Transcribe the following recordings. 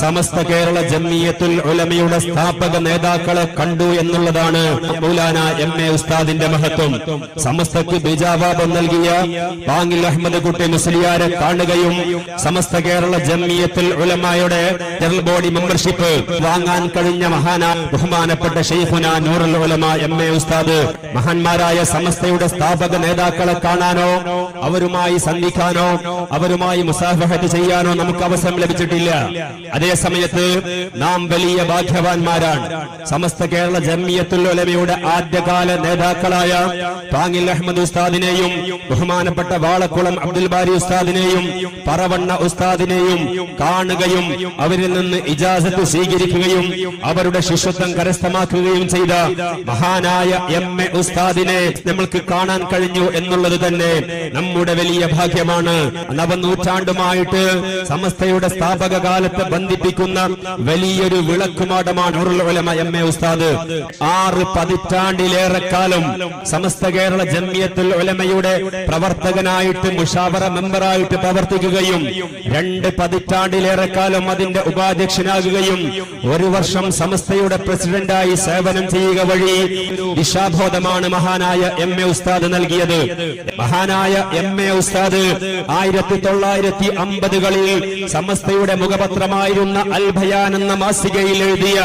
സമസ്ത കേരള ജമ്മിയത്തുൽ ഉലമയുടെ സ്ഥാപക നേതാക്കളെ കണ്ടു എന്നുള്ളതാണ് മൗലാന എം എ ഉസ്താദിന്റെ മഹത്വം. സമസ്തക്ക് ബിജാവാബം നൽകിയ പാങ്ങിൽ അഹമ്മദ് കുട്ടി മുസ്ലിയാരെ കാണുകയും സമസ്ത കേരള ജമ്മിയത്തുൽ ഉലമയുടെ ജനറൽ ബോഡി മെമ്പർഷിപ്പ് വാങ്ങാൻ കഴിഞ്ഞ മഹാന ബഹുമാനപ്പെട്ട ഷെയ്ഖുന നൂറുൽ ഉലമ എം എ ഉസ്താദ്. മഹാന്മാരായ സമസ്തയുടെ സ്ഥാപക നേതാക്കളെ കാണാനോ അവരുമായി സന്ധിക്കാനോ അവരുമായി മുസാഫഹത്ത് ചെയ്യാനോ നമുക്ക് അവസരം ലഭിച്ചിട്ടില്ല. അതേ സമയത്ത് നാം വലിയ ഭാഗ്യവാന്മാരാണ്. സമസ്ത കേരള ജമ്മിയത്തുൽ ഉലമയുടെ ആദ്യകാല നേതാക്കളായ താങ്ങിൽ അഹമ്മദ് ഉസ്താദിനെയും ബഹുമാനപ്പെട്ട വാളക്കുളം അബ്ദുൽ ബാരി ഉസ്താദിനെയും പറവണ്ണ ഉസ്താദിനെയും കാണുകയും അവരിൽ നിന്ന് ഇജാസത്ത് സ്വീകരിക്കുകയും അവരുടെ ശിഷ്യത്വം കരസ്ഥമാക്കുകയും ചെയ്ത മഹാനായ എം എ ഉസ്താദിനെ നമ്മൾക്ക് കാണാൻ കഴിഞ്ഞു എന്നുള്ളത് തന്നെ നമ്മുടെ വലിയ ഭാഗ്യമാണ്. നവനൂറ്റാണ്ടുമായിട്ട് സമസ്തയുടെ സ്ഥാപക കാലത്ത് ബന്ധിപ്പിക്കുന്ന വലിയൊരു വിളക്കുമാടമാണ് എം എ ഉസ്താദ്. ആറ് പതിറ്റാണ്ടിലേറെ കാലം സമസ്ത കേരള ജമ്മിയത്തുൽ ഒലമയുടെ പ്രവർത്തകനായിട്ട് മുഷാവറ മെമ്പറായിട്ട് പ്രവർത്തിക്കുകയും രണ്ട് പതിറ്റാണ്ടിലേറെ കാലം അതിന്റെ ഉപാധ്യക്ഷനാകുകയും ഒരു വർഷം സമസ്തയുടെ പ്രസിഡന്റായി സേവനം ചെയ്യുക വഴി ദിശാബോധമാണ് മഹാനായ എം എ ഉസ്താദ് നൽകിയത്. മഹാനായ എം എ ഉസ്താദ് ആയിരത്തി തൊള്ളായിരത്തി അമ്പതുകളിൽ സമസ്തയുടെ മുഖപത്രമായിരുന്ന അൽ ഭയാൻ എന്ന മാസികയിൽ എഴുതിയ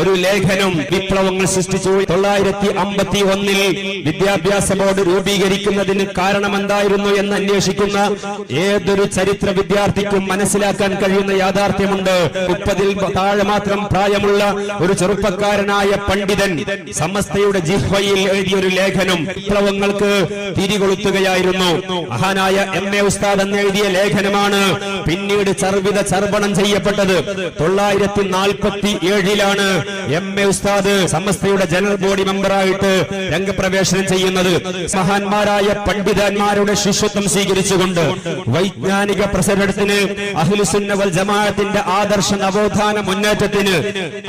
ഒരു ലേഖനം വിപ്ലവങ്ങൾ സൃഷ്ടിച്ചു. തൊള്ളായിരത്തി അമ്പത്തി ഒന്നിൽ വിദ്യാഭ്യാസ ബോർഡ് രൂപീകരിക്കുന്നതിന് കാരണം എന്തായിരുന്നു എന്ന് അന്വേഷിക്കുന്ന ഏതൊരു ചരിത്ര വിദ്യാർത്ഥിക്കും മനസ്സിലാക്കാൻ കഴിയുന്ന യാഥാർത്ഥ്യമുണ്ട്. മുപ്പതിൽ താഴെ മാത്രം പ്രായമുള്ള ഒരു ചെറുപ്പക്കാരനായ പണ്ഡിതൻ സമസ്തയുടെ ജിഹ്വയിൽ എഴുതിയ ഒരു ലേഖനം വിപ്ലവങ്ങൾക്ക് തിരികൊളുത്തുകയായിരുന്നു. മഹാനായ എം എ ഉസ്താദ് എന്ന് എഴുതിയ ലേഖനമാണ് പിന്നീട് ചർവിത ചർവണം ചെയ്യപ്പെട്ടത് തൊള്ളായിരത്തി നാൽപ്പത്തി ഏഴിലാണ് എം എ ഉസ്താദ് സമസ്തയുടെ ജനറൽ ബോഡി മെമ്പറായിട്ട് രംഗപ്രവേശനം ചെയ്യുന്നത്. മഹാന്മാരായ പണ്ഡിതന്മാരുടെ ശിഷ്യത്വം സ്വീകരിച്ചുകൊണ്ട് വൈജ്ഞാനിക പ്രസരണത്തിന് അഖിലുസുന്ന വൽ ജമാഅത്തിന്റെ ആദർശ നവോത്ഥാന മുന്നേറ്റത്തിന്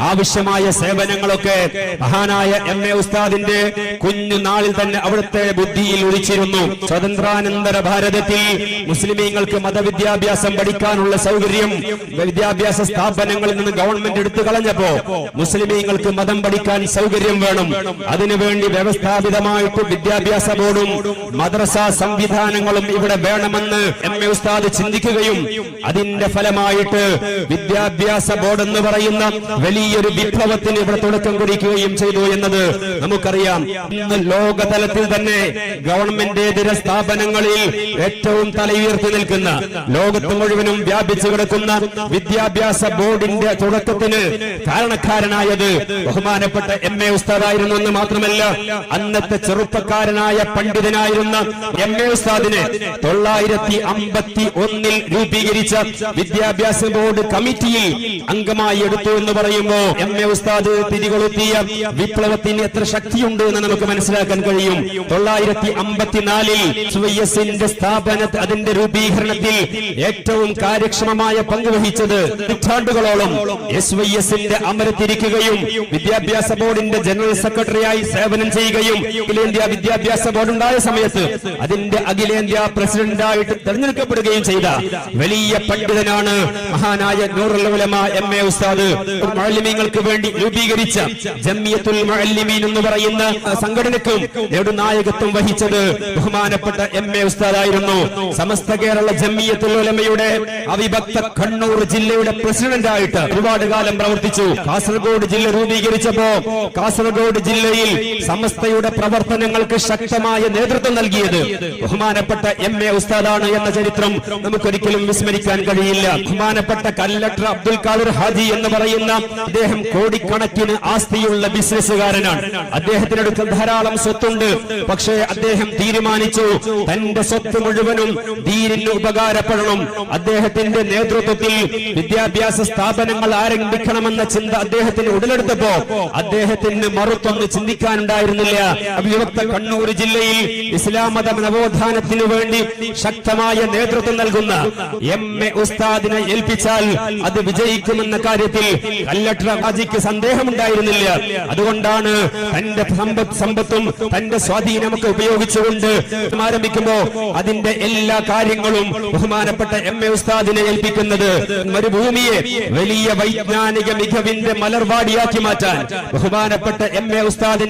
ആവശ്യമായ സേവനങ്ങളൊക്കെ മഹാനായ എം എ ഉസ്താദിന്റെ കുഞ്ഞുനാളിൽ തന്നെ അവിടുത്തെ ബുദ്ധിയിൽ ഒഴിച്ചിരുന്നു സ്വതന്ത്രാനന്തര ഭാരതത്തിൽ മുസ്ലിമീങ്ങൾക്ക് മതവിദ്യാഭ്യാസം പഠിക്കാനുള്ള സൗകര്യം വിദ്യാഭ്യാസ സ്ഥാപനങ്ങളിൽ നിന്ന് ഗവൺമെന്റ് എടുത്തു കളഞ്ഞപ്പോ മുസ്ലിമീങ്ങൾക്ക് മതം പഠിക്കാൻ സൗകര്യം വേണം. അതിനുവേണ്ടി വ്യവസ്ഥാപിതമായിട്ട് വിദ്യാഭ്യാസ ബോർഡും മദ്രസ സംവിധാനങ്ങളും ഇവിടെ വേണമെന്ന് എം എ ഉസ്താദ് ചിന്തിക്കുകയും അതിന്റെ ഫലമായിട്ട് വിദ്യാഭ്യാസ ബോർഡ് എന്ന് പറയുന്ന വലിയൊരു വിപ്ലവത്തിന് ഇവിടെ തുടക്കം കുറിക്കുകയും ചെയ്തു എന്നത് നമുക്കറിയാം. ഇന്ന് ലോകതലത്തിൽ തന്നെ ഗവൺമെന്റേതര സ്ഥാപനങ്ങളിൽ ഏറ്റവും തലയുയർത്തി നിൽക്കുന്ന ലോകത്ത് മുഴുവനും വ്യാപിച്ചു കിടക്കുന്ന വിദ്യാഭ്യാസ ബോർഡിന്റെ തുടക്കത്തിന് കാരണക്കാരനായത് ബഹുമാനപ്പെട്ട എം എ ഉസ്താദായിരുന്നു എന്ന് മാത്രമല്ല അന്നത്തെ ചെറുപ്പക്കാരനായ പണ്ഡിതനായിരുന്ന എം എ ഉസ്താദിനെ തൊള്ളായിരത്തി അമ്പത്തി ഒന്നിൽ രൂപീകരിച്ച വിദ്യാഭ്യാസ ബോർഡ് കമ്മിറ്റിയിൽ അംഗമായി എടുത്തു എന്ന് പറയുമ്പോ എം എ ഉസ്താദ് തിരികൊളുത്തിയ വിപ്ലവത്തിന് എത്ര ശക്തിയുണ്ട് എന്ന് നമുക്ക് മനസ്സിലാക്കാൻ കഴിയും. തൊള്ളായിരത്തി അമ്പത്തിനാലിൽ സുവയ്യസിന്റെ സ്ഥാപന അതിന്റെ രൂപീകരണത്തിൽ ഏറ്റവും കാര്യക്ഷമമായ പങ്ക് വഹിച്ചത് നൂറ്റാണ്ടുകളോളം എസ് വൈ എസിന്റെ അമരത്തിരിക്കുകയും വിദ്യാഭ്യാസ ബോർഡിന്റെ ജനറൽ സെക്രട്ടറിയായി സേവനം ചെയ്യുകയും അഖിലേന്ത്യാ വിദ്യാഭ്യാസ ബോർഡ് ഉണ്ടായ സമയത്ത് അതിന്റെ അഖിലേന്ത്യാ പ്രസിഡന്റായിട്ട് തെരഞ്ഞെടുക്കപ്പെടുകയും ചെയ്ത വലിയ പണ്ഡിതനാണ് മഹാനായ നൂറുൽ ഉലമ എം എ ഉസ്താദ്. മാലിമ്യങ്ങൾക്ക് വേണ്ടി രൂപീകരിച്ച ജമ്മിയത്തുൽ മാലിമീൻ എന്ന് പറയുന്ന സംഘടനയ്ക്കും നെടുനായകത്വം വഹിച്ചത് ബഹുമാനപ്പെട്ട എം എ ഉസ്താദായിരുന്നു. സമസ്ത കേരള ജമ്മിയത്തുൽ ഉലമയുടെ അവിഭക്ത കണ്ണൂർ ജില്ലയുടെ പ്രസിഡന്റായിട്ട് ഒരുപാട് കാലം പ്രവർത്തിച്ചു. കാസർഗോഡ് ജില്ല രൂപീകരിച്ചപ്പോ കാസർഗോഡ് ജില്ലയിൽ സമസ്തയുടെ പ്രവർത്തനങ്ങൾക്ക് ശക്തമായ നേതൃത്വം നൽകിയത്. ബഹുമാനപ്പെട്ട എം എ ഉസ്താദാണ് എന്ന ചരിത്രം നമുക്കൊരിക്കലും വിസ്മരിക്കാൻ കഴിയില്ല. ബഹുമാനപ്പെട്ട കല്ലക്ടർ അബ്ദുൽ ഖാദർ ഹാജി എന്ന് പറയുന്ന അദ്ദേഹം കോടിക്കണക്കിന് ആസ്തിയുള്ള ബിസിനസ്സുകാരനാണ്. അദ്ദേഹത്തിനടുത്ത് ധാരാളം സ്വത്തുണ്ട്. പക്ഷേ അദ്ദേഹം തീരുമാനിച്ചു തന്റെ സ്വത്ത് മുഴുവനും ധീരിന് ഉപകാരപ്പെടണം. അദ്ദേഹത്തിന്റെ നേതൃത്വത്തിൽ വിദ്യാഭ്യാസ സ്ഥാപനങ്ങൾ ആരംഭിക്കണമെന്ന ചിന്ത അദ്ദേഹത്തിന് ഉടലെടുത്തപ്പോ അദ്ദേഹത്തിന് മറുത്തൊന്ന് ചിന്തിക്കാനുണ്ടായിരുന്നില്ല. അവിഭക്ത കണ്ണൂർ ജില്ലയിൽ ഇസ്ലാം മത നവോത്ഥാനത്തിനു വേണ്ടി ശക്തമായ നേതൃത്വം നൽകുന്ന എം എ ഉസ്താദിനെ ഏൽപ്പിച്ചാൽ അത് വിജയിക്കുമെന്ന കാര്യത്തിൽ കല്ലട്ട ഹാജിക്ക് സന്ദേഹമുണ്ടായിരുന്നില്ല. അതുകൊണ്ടാണ് തന്റെ സമ്പത്തും തന്റെ സ്വാധീനമൊക്കെ ഉപയോഗിച്ചുകൊണ്ട് ആരംഭിക്കുമ്പോ അതിന്റെ എല്ലാ കാര്യങ്ങളും ബഹുമാനപ്പെട്ട എം എ ഉസ്താദിനെ ഏൽപ്പിക്കുന്നത് മരുഭൂമി ഭൂമിയെ വലിയ വൈജ്ഞാനിക മികവിന്റെ മലർവാടിയാക്കി മാറ്റാൻ ബഹുമാനപ്പെട്ട എം എ ഉസ്താദിന്റെ